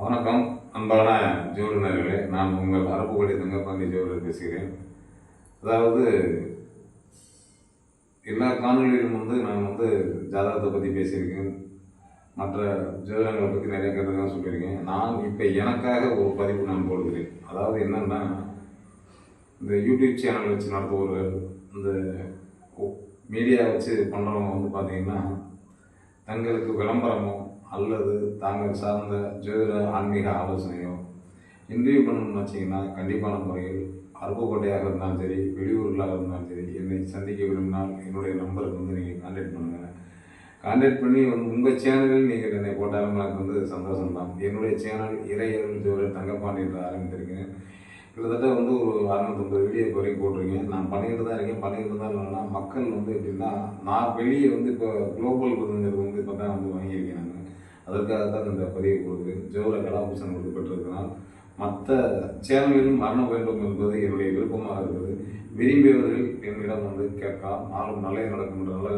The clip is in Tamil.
வணக்கம். அன்பான ஜோடினர்களே நான் உங்கள் அரப்புக்கோட்டை தங்கப்பாண்டி ஜோடர் பேசுகிறேன். அதாவது எல்லா காணொலியிலும் வந்து நான் வந்து ஜாதகத்தை பற்றி பேசியிருக்கேன். மற்ற ஜோதிடங்களை பற்றி நிறைய கருத்துக்கெல்லாம் சொல்லியிருக்கேன். நான் இப்போ எனக்காக ஒரு பதிவு நான் போடுகிறேன். அதாவது என்னென்னா இந்த யூடியூப் சேனல் வச்சு நடத்துபவர்கள் இந்த மீடியா வச்சு பண்ணுறவங்க வந்து பார்த்திங்கன்னா தங்களுக்கு விளம்பரமோ அல்லது தாங்கள் சார்ந்த ஜோதிட ஆன்மீக ஆலோசனையோ இன்டர்வியூ பண்ணணும்னு வச்சிங்கன்னா கண்டிப்பான முறையில் அருப்புக்கோட்டையாக இருந்தாலும் சரி வெளியூர்களாக இருந்தாலும் சரி என்னை சந்திக்க விரும்பினால் என்னுடைய நம்பருக்கு வந்து நீங்கள் கான்டாக்ட் பண்ணுங்கள் கான்டாக்ட் பண்ணி வந்து உங்கள் சேனலில் நீங்கள் என்னை போட்டாலும் எனக்கு வந்து சந்தோஷம் தான். என்னுடைய சேனல் இறையர்கள் ஜோதிடர் தங்கப்பாண்டி என்று ஆரம்பித்திருக்கேன். கிட்டத்தட்ட வந்து ஒரு அறுநூத்தொம்பது வீடியோ இப்போ வரைக்கும் போட்டிருக்கேன். நான் பண்ணிக்கிட்டு தான் இருக்கேன். பண்ணிக்கிட்டு தான் இல்லைன்னா மக்கள் வந்து எப்படின்னா நான் வெளியே வந்து இப்போ குளோபல் விருதுங்கிறது வந்து இப்போ தான் வந்து வாங்கியிருக்கேன் நான் அதற்காக தான் இந்த பதிவு கொடுக்குறேன் ஜோர கலாபூஷன் விருது மற்ற சேனல்களிலும் மரண வேண்டும் என்பது என்னுடைய விருப்பமாக இருக்குது விரும்பியவர்கள் என்னிடம் வந்து கேட்கலாம். நாளும் நல்லது நடக்கும் என்ற நல்ல